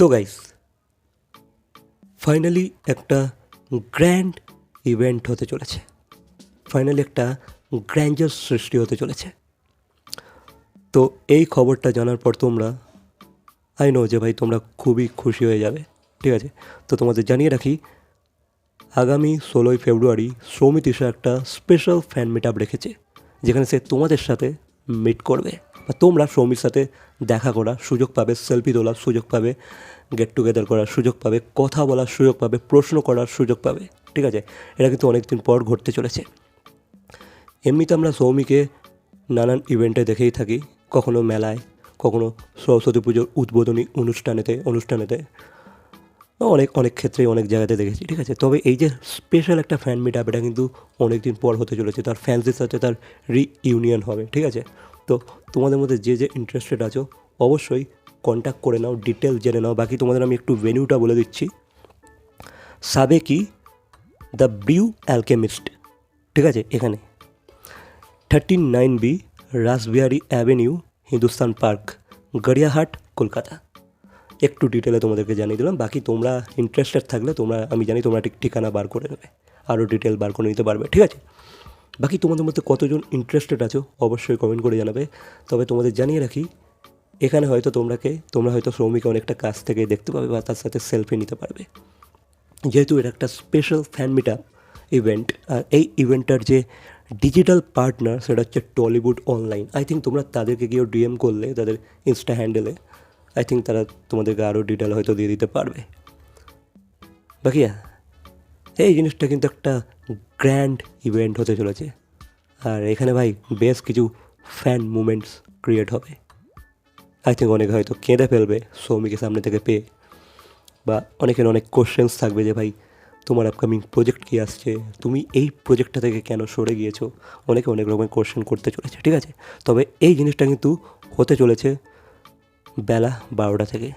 তো guys finally একটা grand event হতে চলেছে। ফাইনালি একটা গ্র্যান্ডার সৃষ্টি হতে চলেছে। তো এই খবরটা জানার পর তোমরা আই নো যে ভাই তোমরা খুবই খুশি হয়ে যাবে, ঠিক আছে? তো তোমাদের জানিয়ে রাখি, আগামী ষোলোই ফেব্রুয়ারি সৌমিত একটা স্পেশাল ফ্যান মিট আপ রেখেছে, যেখানে সে তোমাদের সাথে মিট করবে। বা তোমরা সৌমির সাথে দেখা করার সুযোগ পাবে সেলফি তোলার সুযোগ পাবে গেট টুগেদার করার সুযোগ পাবে, কথা বলার সুযোগ পাবে, প্রশ্ন করার সুযোগ পাবে, ঠিক আছে? এটা কিন্তু অনেক দিন পর ঘটতে চলেছে। এমনিতে আমরা সৌমিকে নানান ইভেন্টে দেখেই থাকি, কখনো মেলায়, কখনো সরস্বতী পুজোর উদ্বোধনী অনুষ্ঠানেতে অনুষ্ঠানেতে, অনেক অনেক ক্ষেত্রেই, অনেক জায়গাতে দেখেছি, ঠিক আছে? তবে এই যে স্পেশাল একটা ফ্যান মিট আপ এটা কিন্তু অনেক দিন পর হতে চলেছে, তার ফ্যান্সদের সাথে তার রিইউনিয়ন হবে, ঠিক আছে? তো তোমাদের মধ্যে যে যে ইন্টারেস্টেড আছো, অবশ্যই কন্ট্যাক্ট করে নাও ডিটেল জেনে নাও। বাকি তোমাদের আমি একটু ভেনিউটা বলে দিচ্ছি। সাবেকি দ্য ব্রিউ অ্যালকেমিস্ট ঠিক আছে, এখানে। Thirteen nine B Rashbehari avenue Hindustan park Gariahat, Kolkata. একটু ডিটেলে তোমাদেরকে জানিয়ে দিলাম। বাকি তোমরা ইন্টারেস্টেড থাকলে তোমরা, আমি জানি তোমরা ঠিক ঠিকানা বার করে নেবে আরও ডিটেল বার করে নিতে পারবে, ঠিক আছে? বাকি তোমাদের মধ্যে কতজন ইন্টারেস্টেড আছো অবশ্যই কমেন্ট করে জানাবে। তবে তোমাদের জানিয়ে রাখি এখানে হয়তো তোমরাকে তোমরা হয়তো শ্রমিক অনেকটা কাছ থেকে দেখতে পাবে বা তার সাথে সেলফি নিতে পারবে। যেহেতু এটা একটা special fan meet up event আর এই ইভেন্টটার যে ডিজিটাল পার্টনার সেটা হচ্ছে টলিউড অনলাইন আই থিঙ্ক তোমরা তাদেরকে গিয়েও ডিএম করলে তাদের ইনস্টা হ্যান্ডেলে আই থিঙ্ক তারা তোমাদেরকে আরও ডিটেল হয়তো দিয়ে দিতে পারবে। বাকি হ্যাঁ, এই জিনিসটা কিন্তু একটা গ্র্যান্ড ইভেন্ট হতে চলেছে। আর এখানে ভাই বেশ কিছু ফ্যান মুমেন্টস ক্রিয়েট হবে। আই থিঙ্ক অনেকে হয়তো কেঁদে ফেলবে সৌমিকে সামনে থেকে পেয়ে। বা অনেকের অনেক কোশ্চেন্স থাকবে যে ভাই, তোমার আপকামিং প্রজেক্ট কী আসছে? তুমি এই প্রজেক্টটা থেকে কেন সরে গিয়েছো? অনেকে অনেক রকমের কোশ্চেন করতে চলেছে, ঠিক আছে? তবে এই জিনিসটা কিন্তু হতে চলেছে বেলা বারোটা থেকে।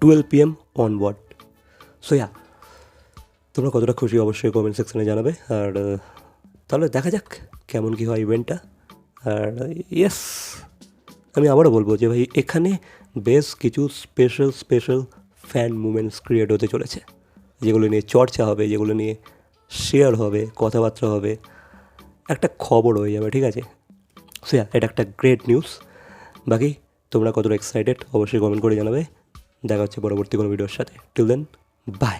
Twelve PM onward so yeah তোমরা কতটা খুশি অবশ্যই কমেন্ট সেকশনে জানাবে। আর তাহলে দেখা যাক কেমন কী হয় ইভেন্টটা আর ইয়েস আমি আবারও বলব যে ভাই, এখানে বেশ কিছু special special fan moments create হতে চলেছে। যেগুলো নিয়ে চর্চা হবে, যেগুলো নিয়ে শেয়ার হবে, কথাবার্তা হবে। একটা খবর হয়ে যাবে, ঠিক আছে? সো এটা একটা গ্রেট নিউজ বাকি, তোমরা কতটা এক্সাইটেড অবশ্যই কমেন্ট করে জানাবে। দেখা হচ্ছে পরবর্তী কোনো ভিডিওর সাথে। Till then by